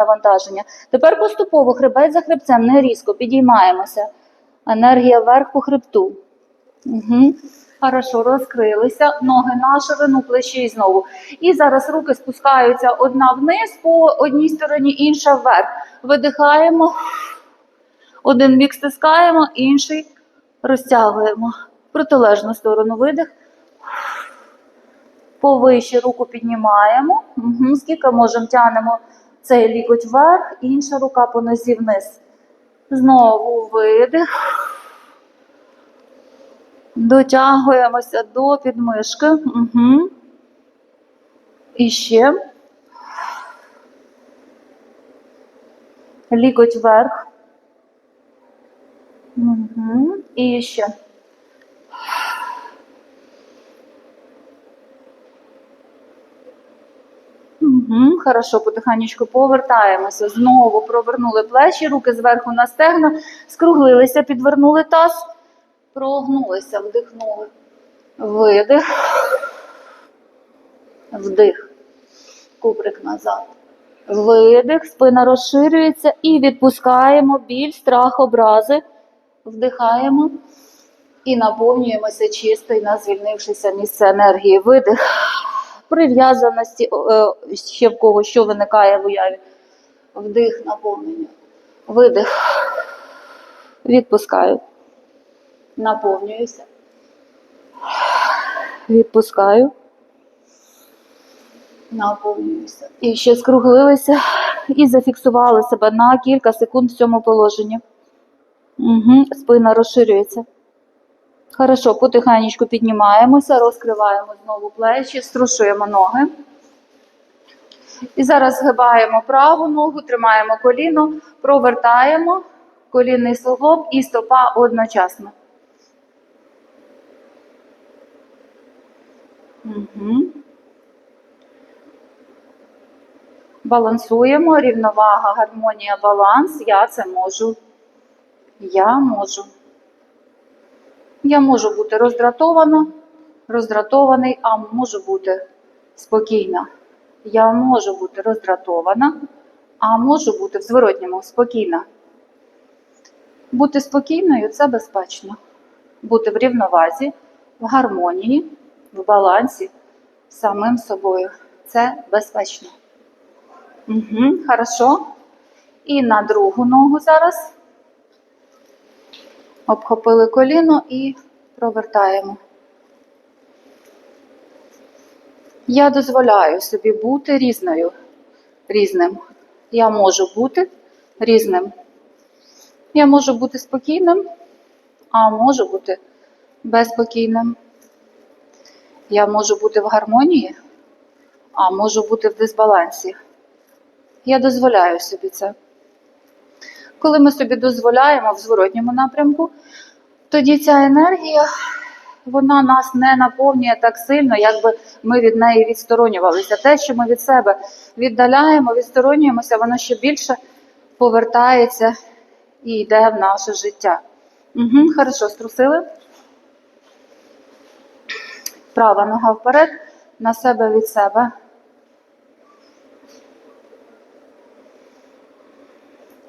навантаження. Тепер поступово хребець за хребцем, не різко, підіймаємося. Енергія вверх по хребту. Угу. Хорошо, розкрилися, ноги на ширину, плечі знову. І зараз руки спускаються одна вниз по одній стороні, інша вверх. Видихаємо, один бік стискаємо, інший розтягуємо. Протилежну сторону видих. Повище руку піднімаємо. Угу. Скільки можемо, тягнемо цей лікоть вверх, інша рука по нозі вниз. Знову видих. Дотягуємося до підмишки. Угу. І ще. Лікоть вверх. Угу. І ще. Угу, хорошо, потихенечку повертаємося. Знову провернули плечі, руки зверху на стегна, скруглилися, підвернули таз, прогнулися, вдихнули. Видих. Вдих. Куприк назад. Видих, спина розширюється і відпускаємо біль, страх, образи. Вдихаємо і наповнюємося чисто і на звільнившися місце енергії. Видих прив'язаності е, ще в кого що виникає в уяві. Вдих, наповнення. Видих. Відпускаю. Наповнююся. Відпускаю. Наповнююся. І ще скруглилися і зафіксували себе на кілька секунд в цьому положенні. Угу. Спина розширюється. Хорошо, потихенечку піднімаємося, розкриваємо знову плечі, струшуємо ноги. І зараз згибаємо праву ногу, тримаємо коліно, провертаємо колінний суглоб і стопа одночасно. Угу. Балансуємо, рівновага, гармонія, баланс. Я це можу. Я можу. Я можу бути роздратована, роздратований, а можу бути спокійна. Я можу бути роздратована, а можу бути в зворотньому спокійна. Бути спокійною це безпечно. Бути в рівновазі, в гармонії, в балансі з самим собою. Це безпечно. Угу, Хорошо. І на другу ногу зараз. Обхопили коліно і провертаємо. Я дозволяю собі бути різною, різним. Я можу бути різним. Я можу бути спокійним, а можу бути безспокійним. Я можу бути в гармонії, а можу бути в дисбалансі. Я дозволяю собі це. Коли ми собі дозволяємо в зворотньому напрямку, тоді ця енергія вона нас не наповнює так сильно, якби ми від неї відсторонювалися. Те, що ми від себе віддаляємо, відсторонюємося, воно ще більше повертається і йде в наше життя. Угу, Хорошо, струсили. Права нога вперед, на себе від себе.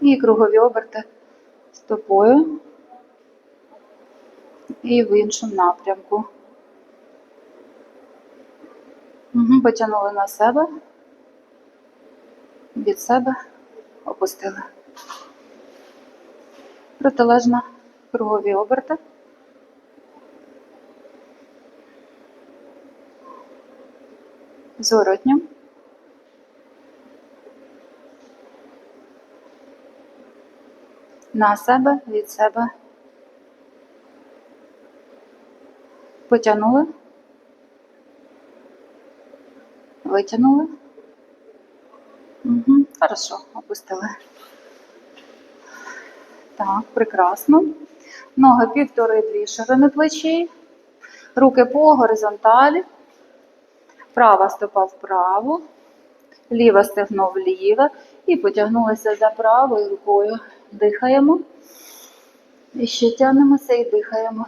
І кругові оберти стопою і в іншому напрямку. Угу, Потягнули на себе, від себе опустили. Протилежна кругові оберти. Зворотньо. На себе, від себе. Потягнули. Витягнули. Угу, Хорошо, опустили. Так, прекрасно. Ноги півтори-дві ширини плечей. Руки по горизонталі. Права стопа вправо. Ліве стегно вліве. І потягнулися за правою рукою. Дихаємо. І ще тягнемося і дихаємо.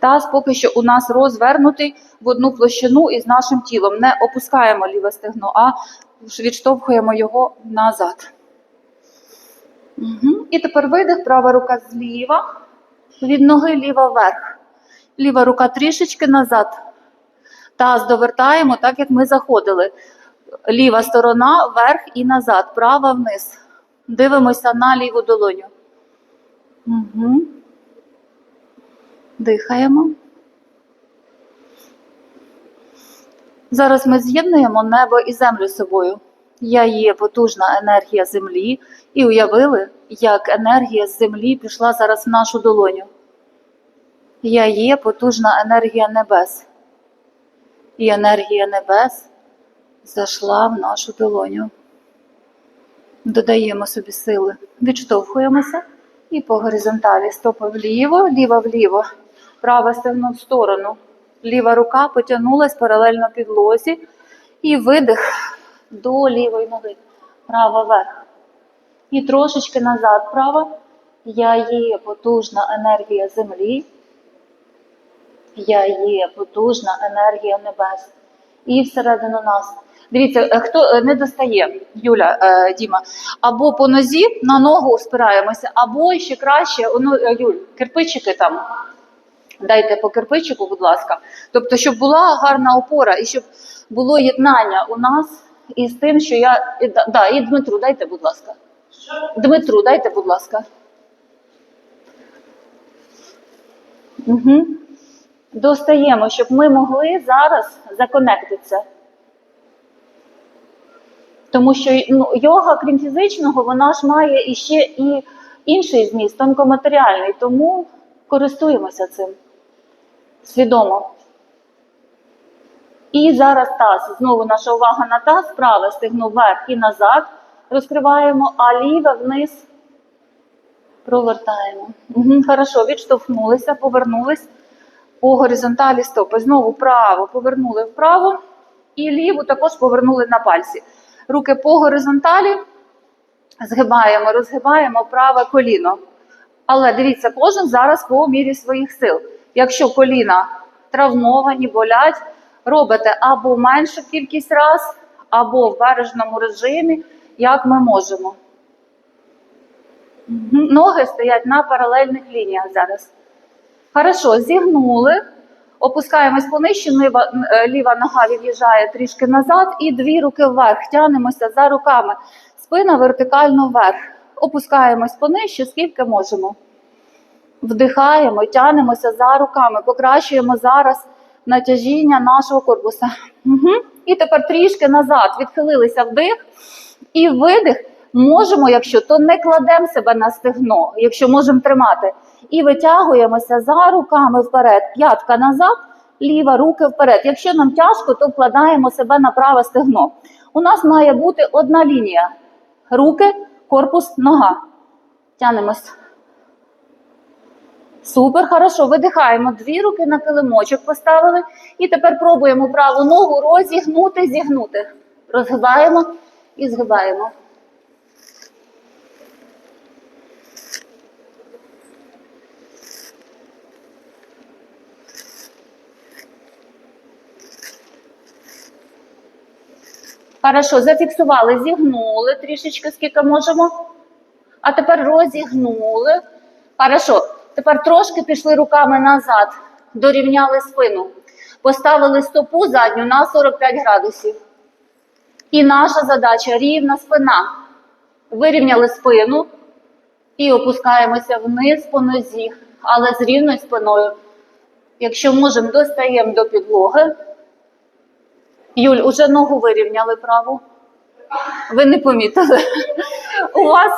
Таз поки що у нас розвернутий в одну площину із нашим тілом. Не опускаємо ліве стегно, а відштовхуємо його назад. Угу. І тепер видих, права рука зліва, від ноги ліва вверх. Ліва рука трішечки назад. Таз довертаємо, так як ми заходили. Ліва сторона вверх і назад, права вниз. Дивимося на ліву долоню. Угу. Дихаємо. Зараз ми з'єднуємо небо і землю з собою. Я є потужна енергія землі, і уявили, як енергія з землі пішла зараз в нашу долоню. Я є потужна енергія небес. І енергія небес зайшла в нашу долоню. Додаємо собі сили, відштовхуємося і по горизонталі стопи вліво, ліва вліво, праве стегно в сторону. Ліва рука потягнулась паралельно підлозі і видих до лівої ноги. Права вверх. І трошечки назад права. Я є потужна енергія землі. Я є потужна енергія небес. І всередину нас. Дивіться, е, хто е, не достає, Юля, е, Діма, або по нозі на ногу спираємося, або ще краще, ну, Юль, кирпичики там. Дайте по кирпичику, будь ласка. Тобто, щоб була гарна опора і щоб було єднання у нас із тим, що я. і Да, і Дмитру, дайте, будь ласка. Дмитру, дайте, будь ласка. Угу. Достаємо, щоб ми могли зараз законектитися. Тому що ну, йога, крім фізичного, вона ж має іще і інший зміст, тонкоматеріальний. Тому користуємося цим свідомо. І зараз таз. Знову наша увага на таз, праве стегно вверх і назад. Розкриваємо, а ліве вниз провертаємо. Угу, хорошо, відштовхнулися, повернулись по горизонталі стопи. Знову право повернули вправо і ліву також повернули на пальці. Руки по горизонталі, згибаємо, розгибаємо праве коліно. Але дивіться, кожен зараз по мірі своїх сил. Якщо коліна травмовані, болять, робите або меншу кількість раз, або в бережному режимі, як ми можемо. Ноги стоять на паралельних лініях зараз. Хорошо, зігнули. Опускаємось понижче, ліва, е, ліва нога від'їжджає трішки назад, і дві руки вверх. Тянемося за руками. Спина вертикально вверх. Опускаємось понижче, скільки можемо. Вдихаємо, тянемося за руками, покращуємо зараз натяжіння нашого корпуса. Угу. І тепер трішки назад відхилилися вдих і видих. Можемо, якщо то не кладемо себе на стегно, якщо можемо тримати. І витягуємося за руками вперед, п'ятка назад, ліва руки вперед. Якщо нам тяжко, то вкладаємо себе на праве стегно. У нас має бути одна лінія: руки, корпус, нога. Тянемось. Супер, хорошо. Видихаємо. Дві руки на килимочок поставили. І тепер пробуємо праву ногу розігнути, зігнути. Розгибаємо і згибаємо. Хорошо, зафіксували, зігнули трішечки, скільки можемо. А тепер розігнули. Хорошо. Тепер трошки пішли руками назад, дорівняли спину. Поставили стопу задню на 45 градусів. І наша задача рівна спина. Вирівняли спину і опускаємося вниз по нозі, але з рівною спиною. Якщо можемо, достаємо до підлоги. Юль, уже ногу вирівняли праву. Ви не помітили. У вас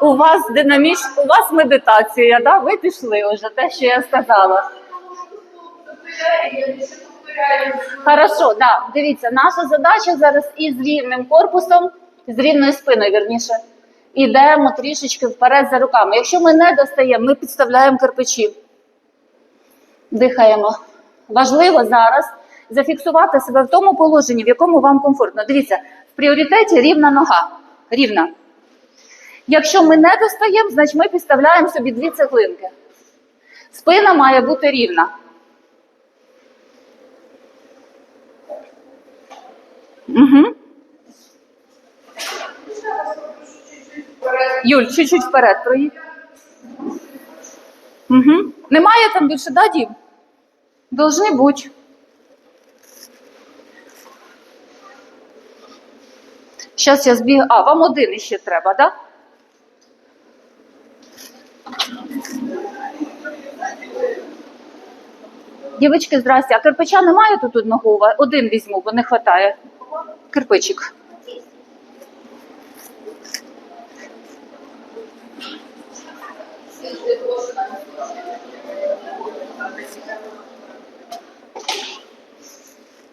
у вас динаміч, у вас медитація, да? ви пішли вже те, що я сказала. Хорошо, да. Дивіться, наша задача зараз із рівним корпусом, з рівною спиною, вірніше. Ідемо трішечки вперед за руками. Якщо ми не достаємо, ми підставляємо кирпичі. Дихаємо. Важливо зараз зафіксувати себе в тому положенні, в якому вам комфортно. Дивіться, в пріоритеті рівна нога. Рівна. Якщо ми не достаємо, значить ми підставляємо собі дві цеглинки. Спина має бути рівна. Угу. Юль, чуть-чуть вперед проїдь. Угу. Немає там більше, да, дім? Должны бути. Зараз я збіг. А, вам один іще треба, так? Да? Дівчатки, здрасте. А кирпича немає тут одного? Один візьму, бо не вистачає. Кирпичик.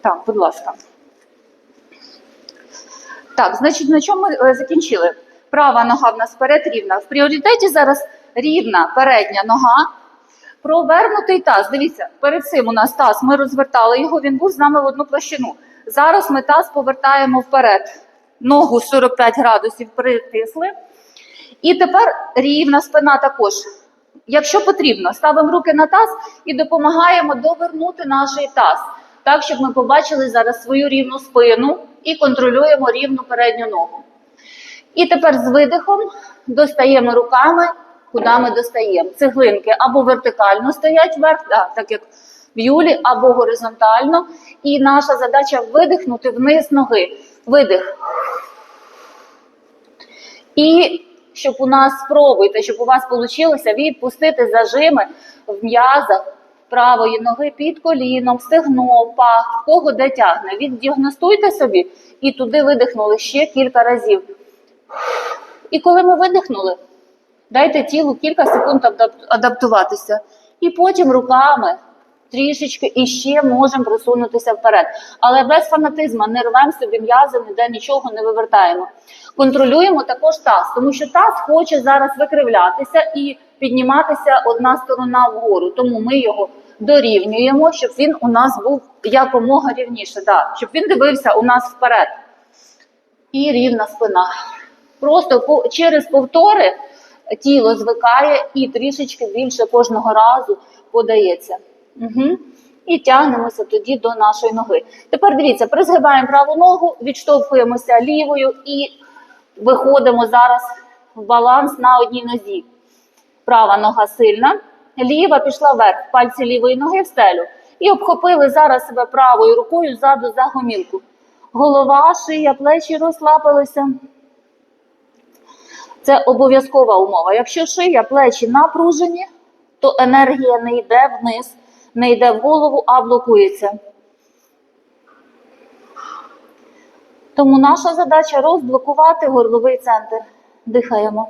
Так, будь ласка. Так, значить, на чому ми е, закінчили? Права нога в нас вперед рівна. В пріоритеті зараз рівна передня нога. Провернутий таз. Дивіться, перед цим у нас таз. Ми розвертали його, він був з нами в одну площину. Зараз ми таз повертаємо вперед. Ногу 45 градусів притисли. І тепер рівна спина також. Якщо потрібно, ставимо руки на таз і допомагаємо довернути наш таз, так, щоб ми побачили зараз свою рівну спину і контролюємо рівну передню ногу. І тепер з видихом достаємо руками, куди ми достаємо. Цеглинки або вертикально стоять вверх, да, так як в Юлі, або горизонтально. І наша задача видихнути вниз ноги. Видих. І щоб у нас спробуйте, щоб у вас вийшло відпустити зажими в м'язах правої ноги під коліном, стегно, пах, кого де тягне. Віддіагностуйте собі і туди видихнули ще кілька разів. І коли ми видихнули, дайте тілу кілька секунд адаптуватися. І потім руками трішечки і ще можемо просунутися вперед. Але без фанатизму не рвемо собі м'язи, ніде нічого не вивертаємо. Контролюємо також таз, тому що таз хоче зараз викривлятися і підніматися одна сторона вгору. Тому ми його дорівнюємо, щоб він у нас був якомога рівніше. Да, щоб він дивився у нас вперед. І рівна спина. Просто по- через повтори тіло звикає і трішечки більше кожного разу подається. Угу. І тягнемося тоді до нашої ноги. Тепер дивіться, призгибаємо праву ногу, відштовхуємося лівою і виходимо зараз в баланс на одній нозі. Права нога сильна, ліва пішла вверх, пальці лівої ноги в стелю. І обхопили зараз себе правою рукою ззаду за гомілку. Голова, шия, плечі розслабилися. Це обов'язкова умова. Якщо шия, плечі напружені, то енергія не йде вниз, не йде в голову, а блокується. Тому наша задача розблокувати горловий центр. Дихаємо.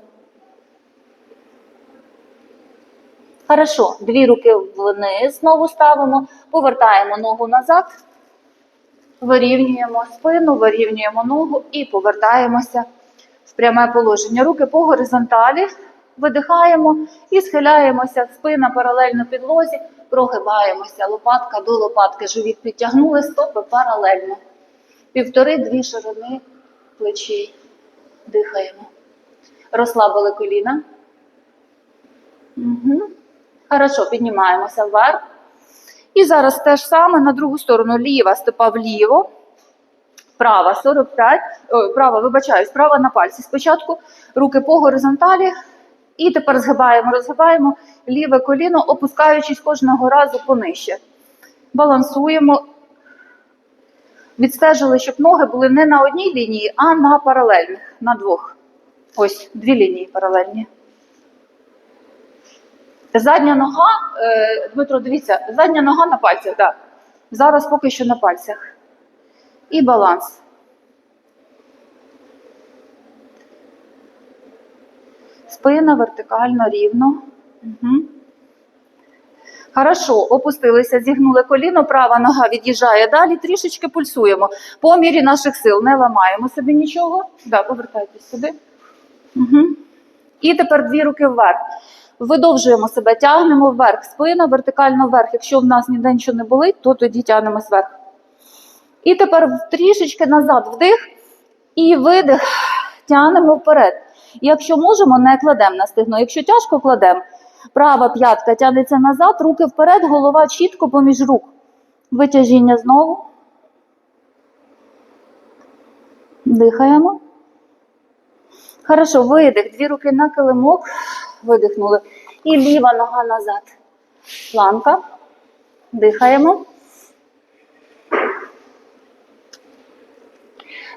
Хорошо, дві руки вниз знову ставимо, повертаємо ногу назад, вирівнюємо спину, вирівнюємо ногу і повертаємося в пряме положення. Руки по горизонталі, видихаємо і схиляємося, спина паралельно підлозі, прогибаємося, лопатка до лопатки, живіт підтягнули, стопи паралельно. Півтори-дві ширини плечей. Дихаємо. Розслабили коліна. Угу. Хорошо, піднімаємося вверх. І зараз те ж саме на другу сторону. Ліва стопа вліво, права 45, ой, права, вибачаюсь, права на пальці. Спочатку руки по горизонталі. І тепер згибаємо, розгибаємо ліве коліно, опускаючись кожного разу понижче. Балансуємо. Відстежили, щоб ноги були не на одній лінії, а на паралельних, на двох. Ось дві лінії паралельні. Задня нога, е, Дмитро, дивіться, задня нога на пальцях, так. Зараз поки що на пальцях. І баланс. Спина вертикально, рівно. Угу. Хорошо, опустилися, зігнули коліно, права нога від'їжджає далі, трішечки пульсуємо. По мірі наших сил не ламаємо собі нічого. Да, повертайтесь сюди. Угу. І тепер дві руки вверх. Видовжуємо себе, тягнемо вверх, спина вертикально вверх. Якщо в нас ніде нічого не болить, то тоді тягнемо вверх. І тепер трішечки назад вдих і видих, тягнемо вперед. Якщо можемо, не кладемо на стегно. Якщо тяжко кладемо, права п'ятка тягнеться назад, руки вперед, голова чітко поміж рук. Витяжіння знову. Дихаємо. Хорошо, видих. Дві руки на килимок. Видихнули. І ліва нога назад. Планка. Дихаємо.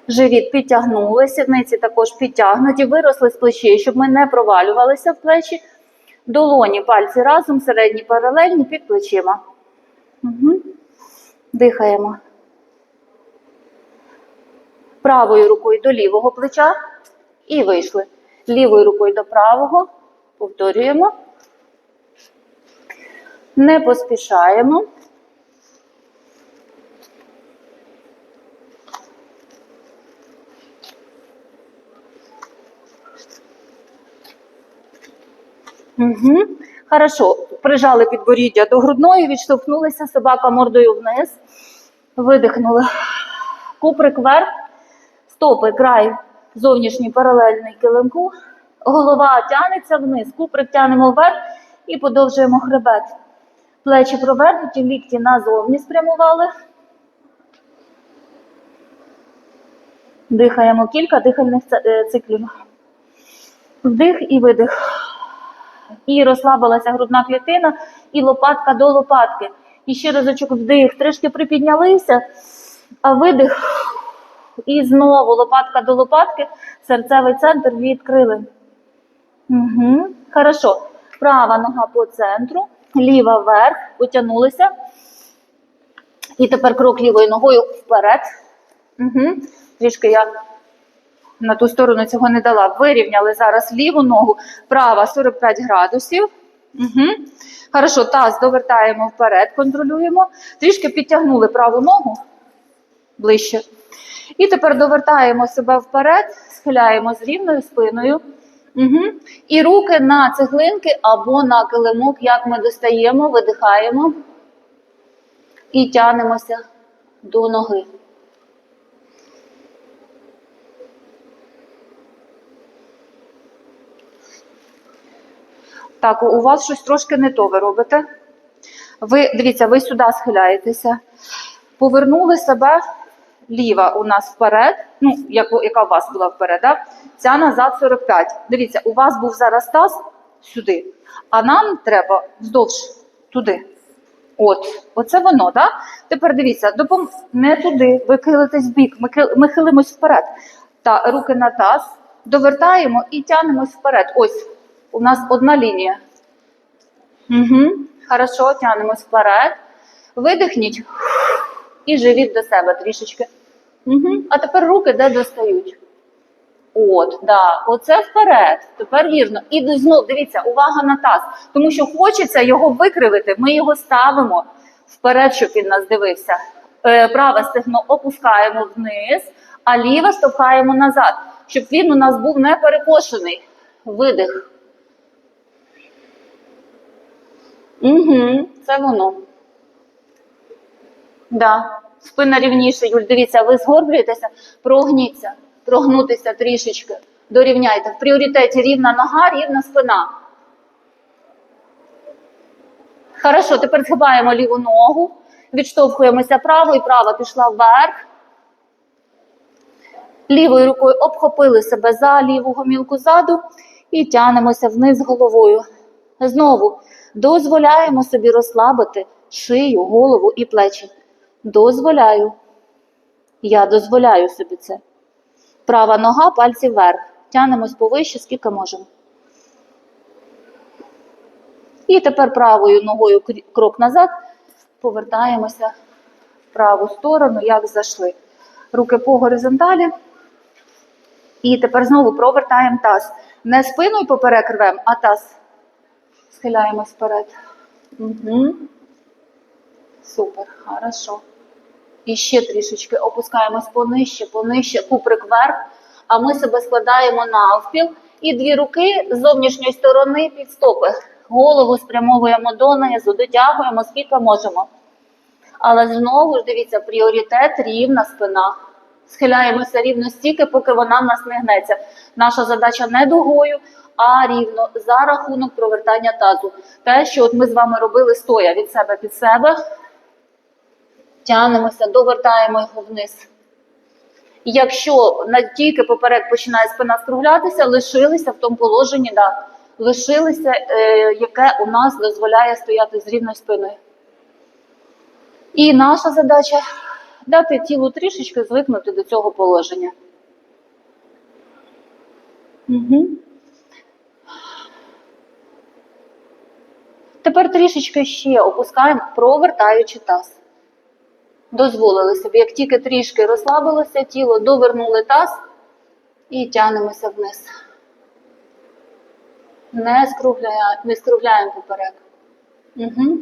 Живіт підтягнули, сідниці також підтягнуті, виросли з плечей, щоб ми не провалювалися в плечі. Долоні, пальці разом, середні паралельні під плечима. Угу. Дихаємо. Правою рукою до лівого плеча і вийшли. Лівою рукою до правого. Повторюємо. Не поспішаємо. Угу. Хорошо. Прижали підборіддя до грудної, відштовхнулися собака мордою вниз. Видихнули. Куприк вверх, стопи, край, зовнішній паралельний килимку. Голова тягнеться вниз, куприк тягнемо вверх і подовжуємо хребет. Плечі провернуті, лікті назовні спрямували. Дихаємо кілька дихальних е, циклів. Вдих і видих. І розслабилася грудна клітина, і лопатка до лопатки. І ще разочок вдих, трішки припіднялися, а видих. І знову лопатка до лопатки, серцевий центр відкрили. Угу. Хорошо. Права нога по центру, ліва вверх, потягнулися. І тепер крок лівою ногою вперед. Угу. Трішки я на ту сторону цього не дала. Вирівняли зараз ліву ногу, права 45 градусів. Угу. Хорошо, таз довертаємо вперед, контролюємо. Трішки підтягнули праву ногу ближче. І тепер довертаємо себе вперед, схиляємо з рівною спиною. Угу. І руки на цеглинки або на килимок, як ми достаємо, видихаємо і тянемося до ноги. Так, у вас щось трошки не то ви робите. Ви дивіться, ви сюди схиляєтеся. Повернули себе ліва у нас вперед. Ну, як, яка у вас була вперед, да? Ця назад 45. Дивіться, у вас був зараз таз сюди, а нам треба вздовж туди. От, оце воно, да? Тепер дивіться, допом... не туди, ви хилитесь в бік, ми хилимось вперед. Та руки на таз, довертаємо і тянемось вперед. Ось, у нас одна лінія. Угу. Хорошо, тянемось вперед. Видихніть і живіт до себе трішечки. Угу. А тепер руки де достають. От, да, оце вперед. Тепер вірно. І знов дивіться, увага на таз. Тому що хочеться його викривити. Ми його ставимо вперед, щоб він нас дивився. Е, праве стегно опускаємо вниз, а ліве штовхаємо назад, щоб він у нас був не перекошений. Видих. Угу, це воно. Да. Спина рівніше, Юль, дивіться, ви згорблюєтеся, прогніться, прогнутися трішечки, дорівняйте. В пріоритеті рівна нога, рівна спина. Хорошо, тепер згибаємо ліву ногу, відштовхуємося правою, права пішла вверх. Лівою рукою обхопили себе за ліву гомілку ззаду і тянемося вниз головою. Знову дозволяємо собі розслабити шию, голову і плечі. Дозволяю. Я дозволяю собі це. Права нога, пальці вверх. Тянемось повище, скільки можемо. І тепер правою ногою крок назад. Повертаємося в праву сторону, як зайшли. Руки по горизонталі. І тепер знову провертаємо таз. Не спиною поперек рвем, а таз. Схиляємось вперед. Угу. Супер, хорошо. І ще трішечки опускаємось понижче, понижче, куприк вверх, а ми себе складаємо навпіл. І дві руки з зовнішньої сторони під стопи. Голову спрямовуємо донизу, дотягуємо скільки можемо. Але знову ж дивіться, пріоритет рівна спина. Схиляємося рівно стільки, поки вона в нас не гнеться. Наша задача не дугою, а рівно за рахунок провертання тазу. Те, що от ми з вами робили стоя від себе під себе, тянемося, довертаємо його вниз. Якщо тільки поперед починає спина скруглятися, лишилися в тому положенні, да, лишилися, е, яке у нас дозволяє стояти з рівною спиною. І наша задача дати тілу трішечки звикнути до цього положення. Угу. Тепер трішечки ще опускаємо, провертаючи таз. Дозволили собі, як тільки трішки розслабилося тіло, довернули таз і тягнемося вниз. Не скругляємо, не скругляємо поперек. Угу.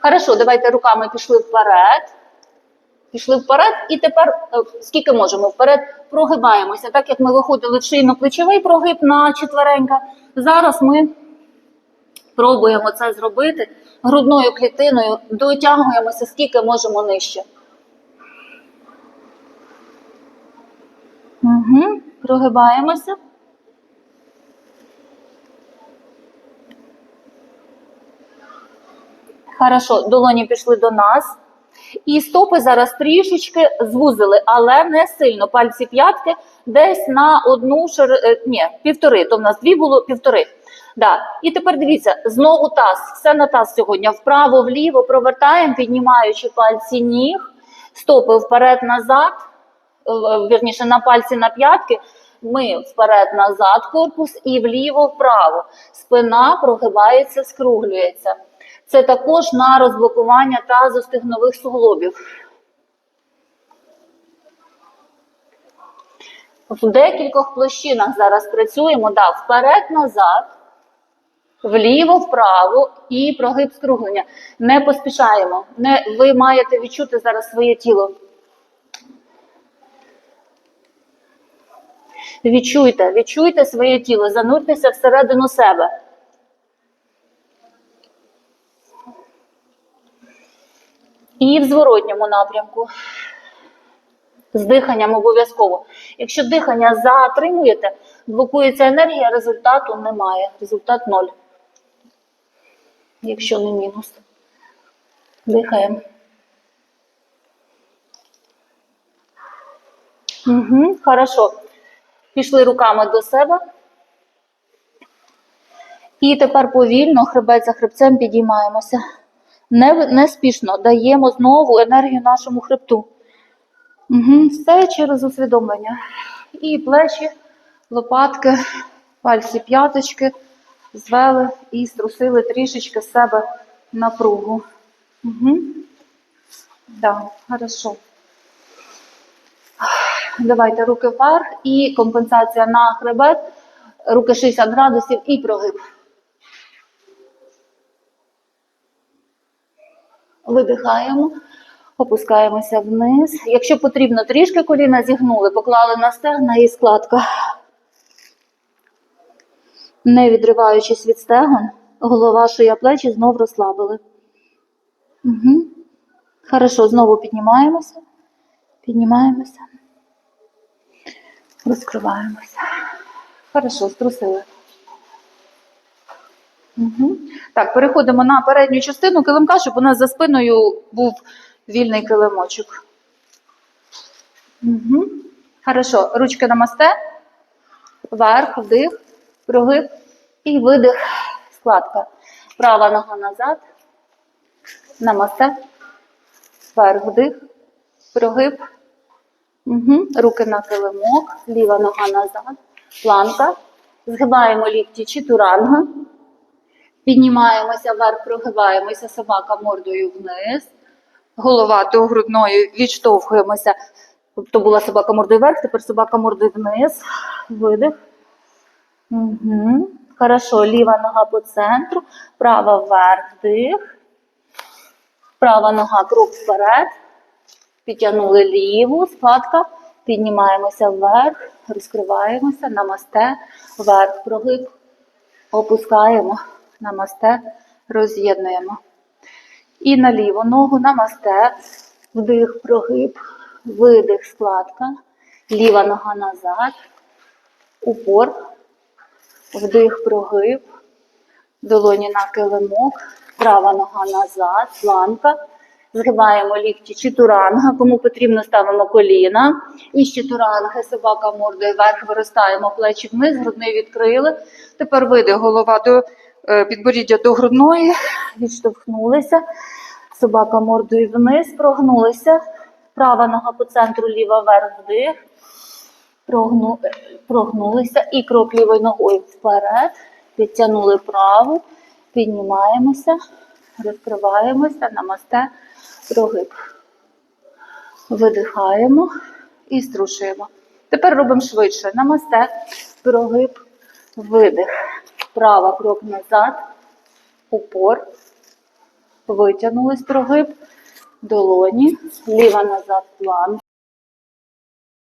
Хорошо, давайте руками пішли вперед. Пішли вперед, і тепер, е, скільки можемо, вперед прогибаємося. Так як ми виходили в шийно-плечовий прогиб на четверенька, зараз ми пробуємо це зробити грудною клітиною, дотягуємося, скільки можемо нижче. Угу. Прогибаємося. Хорошо, долоні пішли до нас. І стопи зараз трішечки звузили, але не сильно. Пальці п'ятки десь на одну шир... е, ні, півтори. То в нас дві було півтори. Да. І тепер дивіться, знову таз. Все на таз сьогодні. Вправо, вліво провертаємо, піднімаючи пальці ніг, стопи вперед-назад, е, вірніше на пальці на п'ятки. Ми вперед-назад корпус і вліво-вправо. Спина прогибається, скруглюється. Це також на розблокування тазостегнових суглобів. В декількох площинах зараз працюємо. Да, вперед-назад, вліво-вправо і прогиб скруглення. Не поспішаємо. Не, ви маєте відчути зараз своє тіло. Відчуйте, відчуйте своє тіло, зануртеся всередину себе. І в зворотньому напрямку. З диханням обов'язково. Якщо дихання затримуєте, блокується енергія, результату немає. Результат ноль. Якщо не мінус. Дихаємо. Угу, хорошо. Пішли руками до себе. І тепер повільно, хребет за хребцем підіймаємося. Не, не спішно даємо знову енергію нашому хребту. Угу. Все через усвідомлення. І плечі, лопатки, пальці п'яточки звели і струсили трішечки себе напругу. Угу. Да, хорошо. Давайте руки вверх і компенсація на хребет, руки 60 градусів і прогиб. Видихаємо, опускаємося вниз. Якщо потрібно, трішки коліна зігнули, поклали на стегна і складка. Не відриваючись від стегон, голова, шия, плечі знов розслабили. Угу. Хорошо, знову піднімаємося. Піднімаємося. Розкриваємося. Хорошо, струсили. Угу. Так, переходимо на передню частину килимка, щоб у нас за спиною був вільний килимочок. Угу. Хорошо, ручки намасте, вверх, вдих, прогиб і видих, складка. Права нога назад, намасте, вверх, вдих, прогиб. Угу. Руки на килимок, ліва нога назад, планка. Згибаємо лікті читуранга. Піднімаємося вверх, прогибаємося, собака мордою вниз. Голова до грудної відштовхуємося. Тобто була собака мордою вверх, тепер собака мордою вниз. Видих. Угу. Хорошо, ліва нога по центру, права вверх, вдих. Права нога крок вперед. Підтягнули ліву, складка. Піднімаємося вверх, розкриваємося, намасте, вверх, прогиб. Опускаємо, намасте, роз'єднуємо. І на ліву ногу намасте, вдих, прогиб, видих, складка. Ліва нога назад, упор, вдих, прогиб, долоні на килимок, права нога назад, планка. Згибаємо лікті читуранга. Кому потрібно, ставимо коліна. І з читуранги собака мордою вверх, виростаємо плечі вниз, грудний відкрили. Тепер видих, голова до е, підборіддя до грудної, відштовхнулися. Собака мордою вниз, прогнулися. Права нога по центру, ліва вверх, вдих. Прогну, прогнулися і крок лівою ногою вперед. Підтягнули праву, піднімаємося, розкриваємося, намасте, прогиб. Видихаємо і струшуємо. Тепер робимо швидше. Намасте, прогиб, видих. Права крок назад, упор. Витягнулись прогиб, долоні, ліва назад план.